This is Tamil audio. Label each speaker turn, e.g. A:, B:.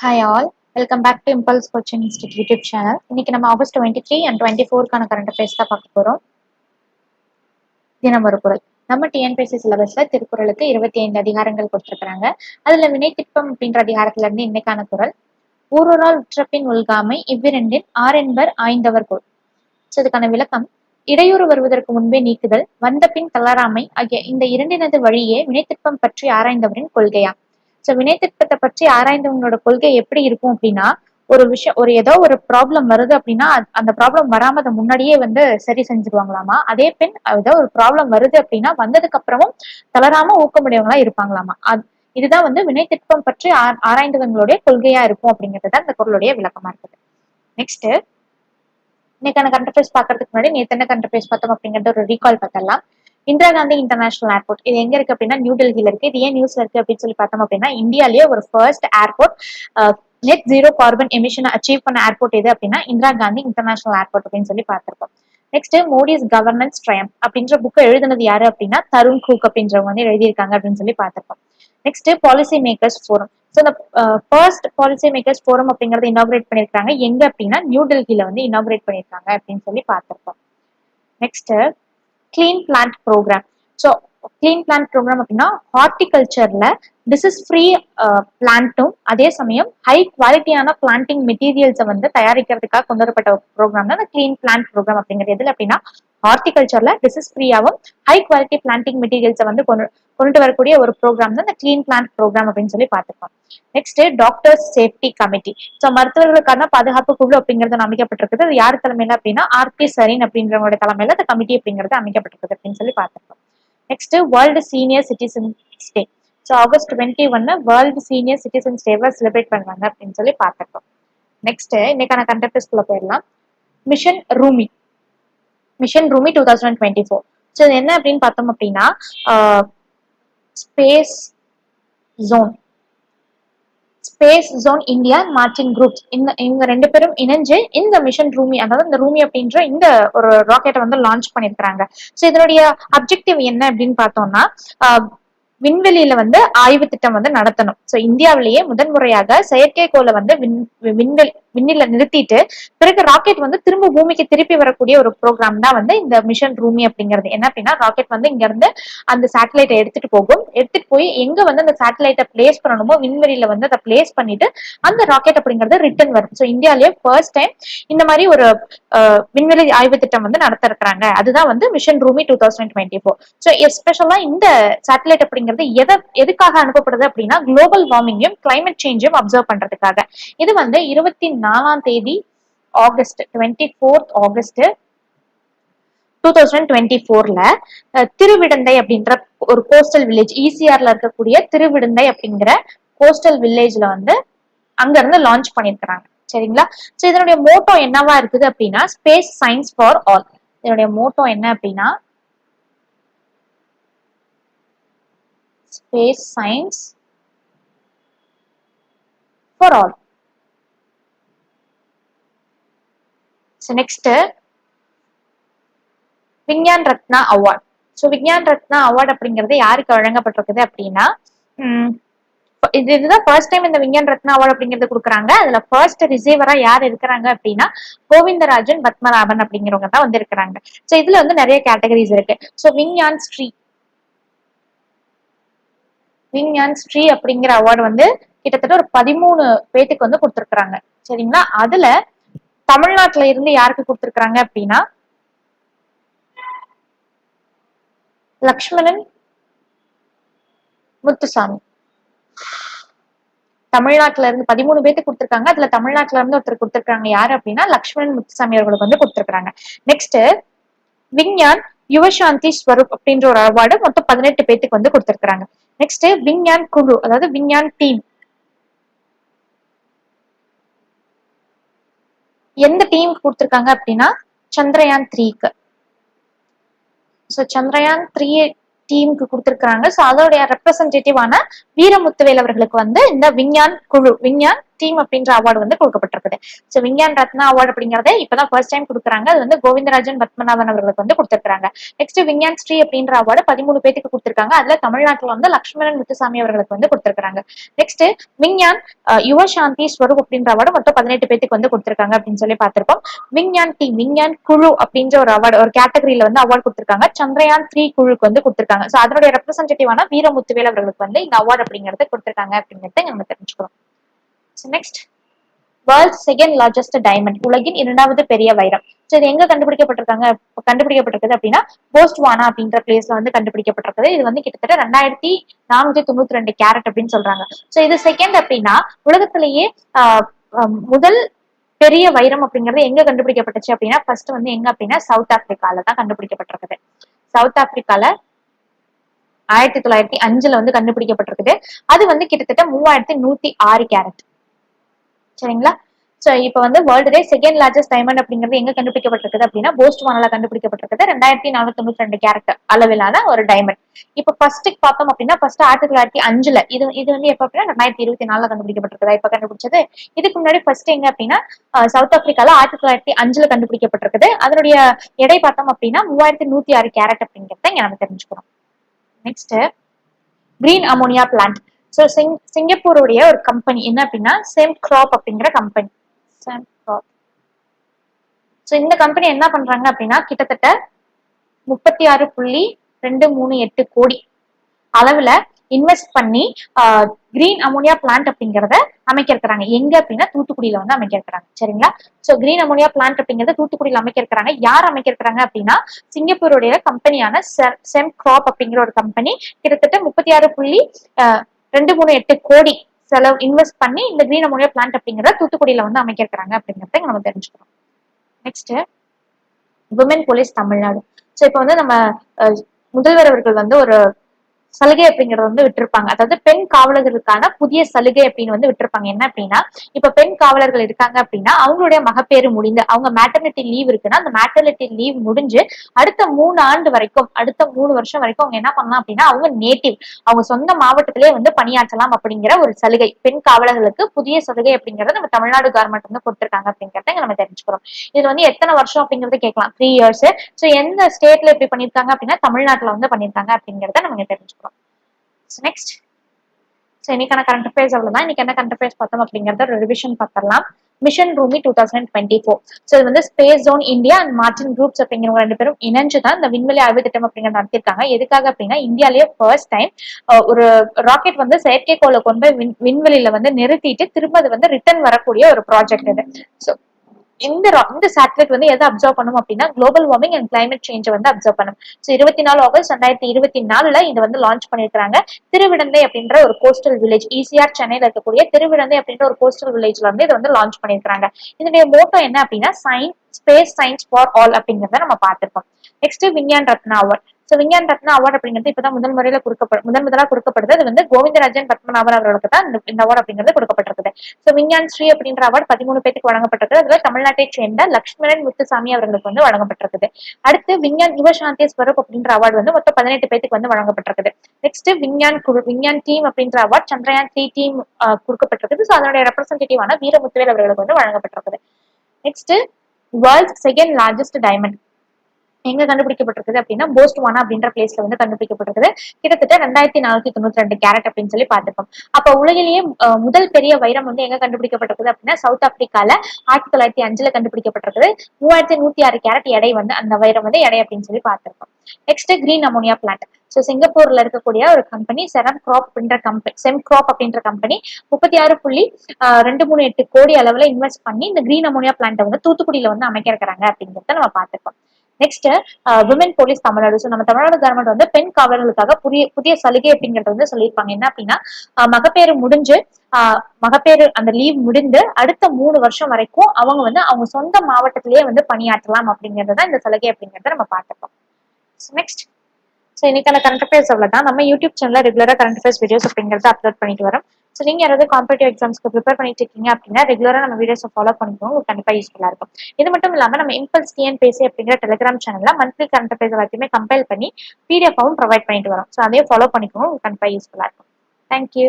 A: Hi all welcome back to impulse coaching institute YouTube channel இன்னைக்கு நம்ம August twenty three and twenty ஃபோர்க்கான current affairs தான் பார்க்க போகிறோம் தினம் ஒரு குரல். நம்ம டிஎன்பிஎஸ்சி சிலபஸ்ல திருக்குறளுக்கு இருபத்தி ஐந்து அதிகாரங்கள் கொடுத்துருக்காங்க அதுல வினைத்திட்பம் அப்படின்ற அதிகாரத்துல இருந்து இன்னைக்கான குரல். ஊரூரால் உற்றப்பின் உள்காமை இவ்விரண்டின் ஆரென்பர் ஆய்ந்தவர் கோல் ஸோ இதுக்கான விளக்கம். இடையூறு வருவதற்கு முன்பே நீக்குதல் வந்த பின் தளராமை ஆகிய இந்த இரண்டினது வழியே வினைத்திற்பம் பற்றி ஆராய்ந்தவரின் கொள்கையா? ஸோ வினைத்திட்டத்தை பற்றி ஆராய்ந்தவங்களோட கொள்கை எப்படி இருக்கும் அப்படின்னா ஒரு விஷயம் ஒரு ஏதோ ஒரு ப்ராப்ளம் வருது அப்படின்னா அந்த ப்ராப்ளம் வராம அதை முன்னாடியே வந்து சரி செஞ்சுருவாங்களாமா? அதே பெண் ஏதோ ஒரு ப்ராப்ளம் வருது அப்படின்னா வந்ததுக்கு அப்புறமும் தளராம ஊக்கமுடையவங்களா இருப்பாங்களாமா? அது இதுதான் வந்து வினை திட்பம் பற்றி ஆராய்ந்தவங்களுடைய கொள்கையா இருக்கும் அப்படிங்கிறது தான் இந்த பொருளுடைய விளக்கமா இருக்குது. நெக்ஸ்ட் இன்னைக்கான கரண்ட் அஃபேர்ஸ் முன்னாடி நேத்தன என்ன அஃபேர்ஸ் பார்த்தோம் அப்படிங்கறத ஒரு ரீகால் பார்த்தலாம் இந்திரா காந்தி இன்டர்நேஷனல் ஏர்போர்ட் இது எங்க இருக்கு அப்படின்னா நியூ டெல்லியில இருக்கு. இது ஏன் நியூஸ்ல இருக்கு அப்படின்னு சொல்லி பார்த்தோம் அப்படின்னா இந்தியாலேயே ஒரு first airport net zero carbon emission achieve பண்ண ஏர்போர்ட் எது அப்படின்னா இந்திரா காந்தி இன்டர்நேஷனல் ஏர்போர்ட் அப்படின்னு சொல்லி பார்த்திருக்கோம். நெக்ஸ்ட் மோடிஸ் கவர்னன்ஸ் ட்ரயம் அப்படின்ற புக்கை எழுதுனது யாரு அப்படின்னா தருண் கூக் அப்படின்றவங்க வந்து எழுதியிருக்காங்க அப்படின்னு சொல்லி பார்த்திருக்கோம். Next policy makers forum so இந்த ஃபர்ஸ்ட் பாலிசி மேக்கர்ஸ் ஃபோரம் அப்படிங்கறத இனாகிரேட் பண்ணியிருக்காங்க. எங்க அப்படின்னா நியூ டெல்லியில வந்து இனாகிரேட் பண்ணியிருக்காங்க அப்படின்னு சொல்லி பார்த்திருக்கோம். Next clean plant program so clean plant program அப்படின்னா ஹார்டிகல்ச்சர்ல டிசீஸ் ஃப்ரீ பிளான்ட்டும் அதே சமயம் ஹை குவாலிட்டியான பிளான்டிங் மெட்டீரியல்ஸை வந்து தயாரிக்கிறதுக்காக கொண்டு வரப்பட்ட ப்ரோக்ராம் தான் கிளீன் பிளான்ட் ப்ரோக்ராம் அப்படிங்கிறது. எதுல அப்படின்னா ஹார்டிகல்ச்சர்ல டிசீஸ் ஃப்ரீயாகவும் ஹை குவாலிட்டி பிளான்டிங் மெட்டீரியல்ஸை வந்து கொண்டு கொண்டுட்டு வரக்கூடிய ஒரு ப்ரோக்ராம் தான் இந்த கிளீன் பிளான்ட் ப்ரோக்ராம் அப்படின்னு சொல்லி பார்த்துருக்கோம். Next doctors safety committee so மருத்துவர்களுக்கான பாதுகாப்பு குழு அப்படிங்கிறது அமைக்கப்பட்டிருக்குது. அது யார் தலைமையில அப்படின்னா ஆர்பி சரீன் அப்படின்றவங்களோட தலைமையில அந்த கமிட்டி அப்படிங்கிறது அமைக்கப்பட்டிருக்குது அப்படின்னு சொல்லி பார்த்துருக்கோம். Next world senior citizens day so August twenty ஒன்னு வேர்ல்டு சீனியர் சிட்டிசன்ஸ் டேவை செலிப்ரேட் பண்ணுவாங்க அப்படின்னு சொல்லி பார்த்துருக்கோம். நெக்ஸ்ட் இன்னைக்கான கண்டக்டர்ஸ்குள்ள போயிடலாம். Mission Rhumi mission Rhumi two thousand twenty four so என்ன அப்படின்னு பார்த்தோம் அப்படின்னா space zone space zone India Martin group இந்த இவங்க ரெண்டு பேரும் இணைஞ்சு இந்த மிஷன் ரூமி அதாவது இந்த ரூமி அப்படின்ற இந்த ஒரு ராக்கெட்டை வந்து லான்ச் பண்ணியிருக்கிறாங்க. ஸோ இதனுடைய அப்ஜெக்டிவ் என்ன அப்படின்னு பார்த்தோம்னா விண்வெளியில வந்து ஆய்வு திட்டம் வந்து நடத்தணும். ஸோ இந்தியாவிலேயே முதன்முறையாக செயற்கைக்கோளை வந்து விண் விண்வெளி விண்ணில நிறுத்திட்டு பிறகு ராக்கெட் வந்து திரும்ப பூமிக்கு திருப்பி வரக்கூடிய ஒரு ப்ரோக்ராம் தான் வந்து இந்த மிஷன் ரூமி அப்படிங்கிறது. என்ன அப்படின்னா ராக்கெட் வந்து இங்க இருந்து அந்த சேட்டலைட்டை எடுத்துட்டு போகும். எடுத்துட்டு போய் எங்க வந்து அந்த சேட்டலைட்டை பிளேஸ் பண்ணணுமோ விண்வெளியில வந்து அதை பிளேஸ் பண்ணிட்டு அந்த ராக்கெட் அப்படிங்கிறது ரிட்டர்ன் வரும். ஸோ இந்தியாலேயே ஃபர்ஸ்ட் டைம் இந்த மாதிரி ஒரு விண்வெளி ஆய்வு திட்டம் வந்து நடத்த இருக்கிறாங்க அதுதான் வந்து mission Rhumi two thousand twenty four so எஸ்பெஷலா இந்த சேட்டலைட் அப்படிங்கிறது எதை எதுக்காக அனுப்பப்படுது அப்படின்னா குளோபல் வார்மிங்கையும் கிளைமேட் சேஞ்சையும் அப்சர்வ் பண்றதுக்காக. இது வந்து இருபத்தி நாலாம் தேதி August twenty fourth August two thousand twenty ஃபோர்ல திருவிடந்தை அப்படின்ற ஒரு கோஸ்டல் வில்லேஜ் ஈசிஆர்ல இருக்கக்கூடிய திருவிடந்தை அப்படிங்கிற கோஸ்டல் வில்லேஜ்ல வந்து அங்க இருந்து லான்ச் பண்ணிருக்கிறாங்க சரிங்களா? சோ இதனுடைய மோட்டோ என்னவா இருக்குது அப்படின்னா ஸ்பேஸ் சயின்ஸ் ஃபார் ஆல் இதனுடைய மோட்டோ என்ன அப்படின்னா space science for all so next Vigyan Ratna award so Vigyan Ratna award அப்படிங்கிறது யாருக்கு வழங்கப்பட்டிருக்குது அப்படின்னா இது இதுதான் ஃபர்ஸ்ட் டைம் இந்த விஞ்ஞான் ரத்னா அவார்டு அப்படிங்கிறது கொடுக்குறாங்க. அதுல ஃபர்ஸ்ட் ரிசீவரா யார் இருக்கிறாங்க அப்படின்னா கோவிந்தராஜன் பத்மநாபன் அப்படிங்கிறவங்க தான் வந்து இருக்கிறாங்க ஸோ இதுல வந்து நிறைய கேட்டகரிஸ் இருக்கு. ஸோ விஞ்ஞான் ஸ்ரீ விஞ்ஞான் ஸ்ரீ அப்படிங்கிற அவார்டு வந்து கிட்டத்தட்ட ஒரு பதிமூணு பேத்துக்கு வந்து கொடுத்துருக்குறாங்க. சரிங்களா? அதுல தமிழ்நாட்டுல இருந்து யாருக்கு கொடுத்துருக்காங்க அப்படின்னா லக்ஷ்மணன் முத்துசாமி. தமிழ்நாட்டுல இருந்து பதிமூணு பேருக்கு கொடுத்துருக்காங்க. அதுல தமிழ்நாட்டுல இருந்து ஒருத்தர் கொடுத்துருக்காங்க யாரு அப்படின்னா லக்ஷ்மணன் முத்துசாமி அவர்களுக்கு வந்து கொடுத்துருக்காங்க நெக்ஸ்ட் விஞ்ஞான் யுவசாந்தி ஸ்வரூப் அப்படின்ற ஒரு அவார்டு மொத்தம் பதினெட்டு பேத்துக்கு வந்து கொடுத்துருக்காங்க நெக்ஸ்ட் விஞ்ஞான் குழு அதாவது விஞ்ஞான் டீம். எந்த டீம் கொடுத்துருக்காங்க அப்படின்னா சந்திரயான் த்ரீக்கு ஸோ சந்திரயான் த்ரீ டீமுக்கு கொடுத்துருக்காங்க ஸோ அதோடைய ரெப்ரசன்டேட்டிவான வீரமுத்துவேல் அவர்களுக்கு வந்து இந்த விஞ்ஞான் குழு விஞ்ஞான் டீம் அப்படின்ற அவார்டு வந்து கொடுக்கப்பட்டிருக்குது. ஸோ விஞ்ஞான் ரத்னா அவார்டு அப்படிங்கறத இப்பதான் ஃபர்ஸ்ட் டைம் கொடுக்குறாங்க. அது வந்து கோவிந்தராஜன் பத்மநாபன் அவர்களுக்கு வந்து கொடுத்திருக்காங்க நெக்ஸ்ட் விஞ்ஞான் ஸ்ரீ அப்படின்ற அவார்டு பதிமூணு பேத்துக்கு கொடுத்திருக்காங்க. அதுல தமிழ்நாட்டுல வந்து லக்ஷ்மணன் முத்துசாமி அவர்களுக்கு வந்து கொடுத்திருக்காங்க நெக்ஸ்ட் விஞ்ஞான் யுவ சாந்தி ஸ்வரூப் அப்படின்ற அவார்டு மொத்தம் பதினெட்டு பேத்துக்கு வந்து கொடுத்திருக்காங்க அப்படின்னு சொல்லி பார்த்திருப்போம். விஞ்ஞான் டீம் விஞ்ஞான் குழு அப்படின்ற ஒரு அவார்டு ஒரு கேட்டகரியில வந்து அவார்டு கொடுத்திருக்காங்க. சந்திரயான் த்ரீ குழுக்கு வந்து கொடுத்திருக்காங்க. ஸோ அதனுடைய ரெப்ரஸன்டேட்டிவான வீரமுத்துவேல் அவர்களுக்கு வந்து இந்த அவார்டு அப்படிங்கறத கொடுத்திருக்காங்க அப்படிங்கறத நம்ம தெரிஞ்சுக்கிறோம். Next world second largest diamond உலகின் இரண்டாவது பெரிய வைரம். ஸோ இது எங்க கண்டுபிடிக்கப்பட்டிருக்காங்க? கண்டுபிடிக்கப்பட்டிருக்குது அப்படின்னா போஸ்ட்வானா அப்படின்ற பிளேஸ்ல வந்து கண்டுபிடிக்கப்பட்டிருக்குது. இது வந்து கிட்டத்தட்ட ரெண்டாயிரத்தி நானூத்தி தொண்ணூத்தி ரெண்டு கேரட் அப்படின்னு சொல்றாங்க. ஸோ இது செகண்ட் அப்படின்னா உலகத்திலேயே ஆஹ், முதல் பெரிய வைரம் அப்படிங்கிறது எங்க கண்டுபிடிக்கப்பட்டுச்சு அப்படின்னா ஃபர்ஸ்ட் வந்து எங்க அப்படின்னா சவுத் ஆப்பிரிக்கால தான் கண்டுபிடிக்கப்பட்டிருக்குது. சவுத் ஆப்பிரிக்கால ஆயிரத்தி தொள்ளாயிரத்தி அஞ்சுல வந்து கண்டுபிடிக்கப்பட்டிருக்குது. அது வந்து கிட்டத்தட்ட மூவாயிரத்தி நூத்தி ஆறு கேரட். சரிங்களா? சோ இப்போ வந்து வேர்ல்டுலே செகண்ட் லார்ஜஸ்ட் டைமண்ட் அப்படிங்கிறது எங்க கண்டுபிடிக்கப்பட்டிருக்குது அப்படின்னா போஸ்ட்வானால கண்டுபிடிக்கப்பட்டிருக்குது. ரெண்டாயிரத்தி நானூத்தி தொண்ணூத்தி ரெண்டு கேரக்டர் அளவிலான ஒரு டைமண்ட் இப்போ ஃபர்ஸ்ட் பார்த்தோம் அப்படின்னா ஃபர்ஸ்ட் ஆயிரத்தி தொள்ளாயிரத்தி அஞ்சுல இது இது வந்து எப்போ அப்படின்னா ரெண்டாயிரத்தி இருபத்தி நாலுல கண்டுபிடிக்கப்பட்டிருக்குதா? இப்போ கண்டுபிடிச்சது. இதுக்கு முன்னாடி ஃபர்ஸ்ட் எங்க அப்படின்னா சவுத் ஆப்பிரிக்கால ஆயிரத்தி தொள்ளாயிரத்தி அஞ்சுல கண்டுபிடிக்கப்பட்டிருக்குது. அதனுடைய எடை பார்த்தோம் அப்படின்னா மூவாயிரத்தி நூத்தி ஆறு கேரட் அப்படிங்கிறத இங்க நம்ம தெரிஞ்சுக்கிறோம் next green ammonia plant so Singh சிங்கப்பூருடைய ஒரு கம்பெனி என்ன அப்படின்னா சேம் கிராப் அப்படிங்கிற கம்பெனி சேம் கிராப் ஸோ இந்த கம்பெனி என்ன பண்றாங்க அப்படின்னா கிட்டத்தட்ட முப்பத்தி ஆறு புள்ளி ரெண்டு மூணு எட்டு கோடி அளவுல இன்வெஸ்ட் பண்ணி கிரீன் அமோனியா பிளான்ட் அப்படிங்கிறத அமைக்க இருக்கிறாங்க எங்க அப்படின்னா தூத்துக்குடியில வந்து அமைக்க இருக்கிறாங்க சரிங்களா? சோ கிரீன் அமோனியா பிளான்ட் அப்படிங்கறத தூத்துக்குடியில் அமைக்க இருக்கிறாங்க யார் அமைக்க இருக்கிறாங்க அப்படின்னா சிங்கப்பூருடைய கம்பெனியான செம் கிராப் அப்படிங்கிற ஒரு கம்பெனி கிட்டத்தட்ட முப்பத்தி ஆறு புள்ளி ரெண்டு மூணு எட்டு கோடி செலவு இன்வெஸ்ட் பண்ணி இந்த கிரீன் அமோனியா பிளான்ட் அப்படிங்கறத தூத்துக்குடியில வந்து அமைக்க இருக்கிறாங்க அப்படிங்கறத நம்ம தெரிஞ்சுக்கிறோம். Next women police Tamil Nadu. So இப்போ வந்து நம்ம முதல்வர் அவர்கள் வந்து ஒரு சலுகை அப்படிங்கறத வந்து விட்டுருப்பாங்க. அதாவது பெண் காவலர்களுக்கான புதிய சலுகை அப்படின்னு வந்து விட்டுருப்பாங்க. என்ன அப்படின்னா இப்ப பெண் காவலர்கள் இருக்காங்க அப்படின்னா அவங்களுடைய மகப்பேறு முடிந்து அவங்க மேட்டர்னிட்டி லீவ் இருக்குன்னா அந்த மேட்டர்னிட்டி லீவ் முடிஞ்சு அடுத்த மூணு ஆண்டு வரைக்கும் அடுத்த மூணு வருஷம் வரைக்கும் அவங்க என்ன பண்ணலாம் அப்படின்னா அவங்க நேட்டிவ் அவங்க சொந்த மாவட்டத்திலே வந்து பணியாற்றலாம் அப்படிங்கிற ஒரு சலுகை. பெண் காவலர்களுக்கு புதிய சலுகை அப்படிங்கறத நம்ம தமிழ்நாடு கவர்மெண்ட் வந்து கொடுத்திருக்காங்க அப்படிங்கறத நம்ம தெரிஞ்சுக்கிறோம். இது வந்து எத்தனை வருஷம் அப்படிங்கறத கேட்கலாம். த்ரீ இயர்ஸ் ஸோ எந்த ஸ்டேட்ல இப்படி பண்ணிருக்காங்க அப்படின்னா தமிழ்நாட்டுல வந்து பண்ணிருக்காங்க அப்படிங்கறத நம்ம தெரிஞ்சுக்கிறோம். நெக்ஸ்ட் ஸோ இன்னைக்கான கரண்ட் அஃபேர்ஸ் அவ்வளோதான் இன்னைக்கு என்ன கரண்ட் அஃபேர்ஸ் பார்த்தோம் அப்படிங்கறத ஒரு ரிவிஷன் பார்த்துடலாம். Mission Rhumi two thousand twenty four so இது வந்து space zone India and Martin groups அப்படிங்கிறவங்க ரெண்டு பேரும் இணைஞ்சு தான் இந்த விண்வெளி ஆய்வு திட்டம் அப்படிங்கிறத நடத்திருக்காங்க எதுக்காக அப்படின்னா இந்தியாலேயே ஃபர்ஸ்ட் டைம் ஒரு ராக்கெட் வந்து செயற்கைக்கோளை கொண்டு விண் விண்வெளியில வந்து நிறுத்திட்டு திரும்ப அது வந்து ரிட்டர்ன் வரக்கூடிய ஒரு ப்ராஜெக்ட் இது. ஸோ இந்த இந்த சேட்டலைட் வந்து எதை அப்சர்வ் பண்ணும் அப்படின்னா குளோபல் வார்மிங் அண்ட் கிளைமேட் சேஞ்சை வந்து அப்சர்வ் பண்ணும். ஸோ இருபத்தி நாலு ஆகஸ்ட் ரெண்டாயிரத்தி இருபத்தி நாலுல இது வந்து லான்ச் பண்ணிருக்காங்க திருவிடந்தை அப்படின்ற ஒரு கோஸ்டல் வில்லேஜ் ஈசிஆர் சென்னையில இருக்கக்கூடிய திருவிடந்தை அப்படின்ற ஒரு கோஸ்டல் வில்லேஜ்ல வந்து இதை வந்து லான்ச் பண்ணிருக்காங்க இதனுடைய மோட்டோ என்ன அப்படின்னா science space science for all அப்படிங்கறத நம்ம பார்த்துருக்கோம். Next Vigyan Ratna award so Vigyan Ratna award அப்படிங்கிறது இப்பதான் முதல் முறையில கொடுக்கப்படு முதல் முதலா கொடுக்கப்படுது. அது வந்து கோவிந்தராஜன் பத்மநாபன் அவர்களுக்கு தான் இந்த- அவார்டு அப்படிங்கிறது கொடுக்கப்பட்டிருக்குது. ஸோ விஞ்ஞான் ஸ்ரீ அப்படின்ற அவார்ட் பதிமூணு பேருக்கு வழங்கப்பட்டிருக்கு அதுல தமிழ்நாட்டை சேர்ந்த லக்ஷ்மணன் முத்துசாமி அவர்களுக்கு வந்து வழங்கப்பட்டிருக்குது. அடுத்து விஞ்ஞான் யுவசாந்தி ஸ்வரூப் அப்படின்ற அவார்டு வந்து மொத்தம் பதினெட்டு பேருக்கு வந்து வழங்கப்பட்டிருக்குது. நெக்ஸ்ட் விஞ்ஞான் குழு விஞ்ஞான் டீம் அப்படின்ற அவார்ட் சந்திரயான் த்ரீ டீம் கொடுக்கப்பட்டிருக்குது. ஸோ அதனுடைய ரெப்ரஸன்டேட்டிவான வீரமுத்துவேல் அவர்களுக்கு வந்து வழங்கப்பட்டிருக்குது. Next world second largest diamond எங்க கண்டுபிடிக்கப்பட்டிருக்குது அப்படின்னா போஸ்ட்வானா அப்படின்ற பிளேஸ்ல வந்து கண்டுபிடிக்கப்பட்டிருக்குது. கிட்டத்தட்ட ரெண்டாயிரத்தி நானூத்தி தொண்ணூத்தி ரெண்டு கேரட் அப்படின்னு சொல்லி பார்த்துப்போம் அப்ப உலகிலேயே முதல் பெரிய வைரம் வந்து எங்க கண்டுபிடிக்கப்பட்டிருக்குது அப்படின்னா சவுத் ஆப்பிரிக்கால ஆயிரத்தி தொள்ளாயிரத்தி அஞ்சுல கண்டுபிடிக்கப்பட்டிருக்குது. மூவாயிரத்தி நூத்தி ஆறு கேரட் எடை வந்து அந்த வைரம் வந்து எடை அப்படின்னு சொல்லி பார்த்திருக்கோம் next green ammonia plant so சிங்கப்பூர்ல இருக்கக்கூடிய ஒரு கம்பெனி செரம் கிராப் அப்படின்ற கம்பெனி செம் கிராப் அப்படின்ற கம்பெனி முப்பத்தி ஆறு புள்ளி ரெண்டு மூணு எட்டு கோடி அளவுல இன்வெஸ்ட் பண்ணி இந்த கிரீன் அமோனியா பிளான்ட்டை வந்து தூத்துக்குடியில வந்து அமைக்க இருக்கிறாங்க அப்படிங்கிறத நம்ம பார்த்துருக்கோம் next women police Tamil Nadu. So நம்ம தமிழ்நாடு கவர்மெண்ட் வந்து பெண் காவலர்களுக்காக புதிய புதிய சலுகை அப்படிங்கறது வந்து சொல்லியிருப்பாங்க. என்ன அப்படின்னா மகப்பேறு முடிஞ்சு ஆஹ் மகப்பேறு அந்த லீவ் முடிந்து அடுத்த மூணு வருஷம் வரைக்கும் அவங்க வந்து அவங்க சொந்த மாவட்டத்திலேயே வந்து பணியாற்றலாம் அப்படிங்கிறது தான் இந்த சலுகை அப்படிங்கிறத நம்ம பார்த்துப்போம். நெக்ஸ்ட் ஸோ இன்னைக்கான கரண்ட் அஃபேர்ஸ் அவ்வளோதான் நம்ம யூடியூப் சேனலில் ரெகுலராக கரண்ட் அஃபேர்ஸ் வீடியோஸ் அப்படிங்கிறது அப்லோட் பண்ணிட்டு வரோம். ஸோ நீங்கள் யாராவது காம்படிட்டிவ் எக்ஸாம்ஸ்க்கு ப்ரிப்பேர் பண்ணிட்டு இருக்கீங்க அப்படின்னா ரெகுலராக நம்ம வீடியோஸை ஃபாலோ பண்ணிக்கோங்க. உங்களுக்கு கண்டிப்பாக யூஸ்ஃபுல்லாக இருக்கும். இது மட்டும் இல்லாமல் நம்ம இம்பல்ஸ் டிஎன்பிசி அப்படிங்கிற டெலிகிராம் சேனலில் மந்த்லி கரண்ட் அஃபேர்ஸ் எல்லாத்தையுமே கம்பைல் பண்ணி பிடிஎஃபாகவும் ப்ரொவைட் பண்ணிட்டு வரோம். ஸோ அதையும் ஃபாலோ பண்ணிக்கோங்க. உங்களுக்கு கண்டிப்பாக யூஸ்ஃபுல்லாக இருக்கும். தேங்க்யூ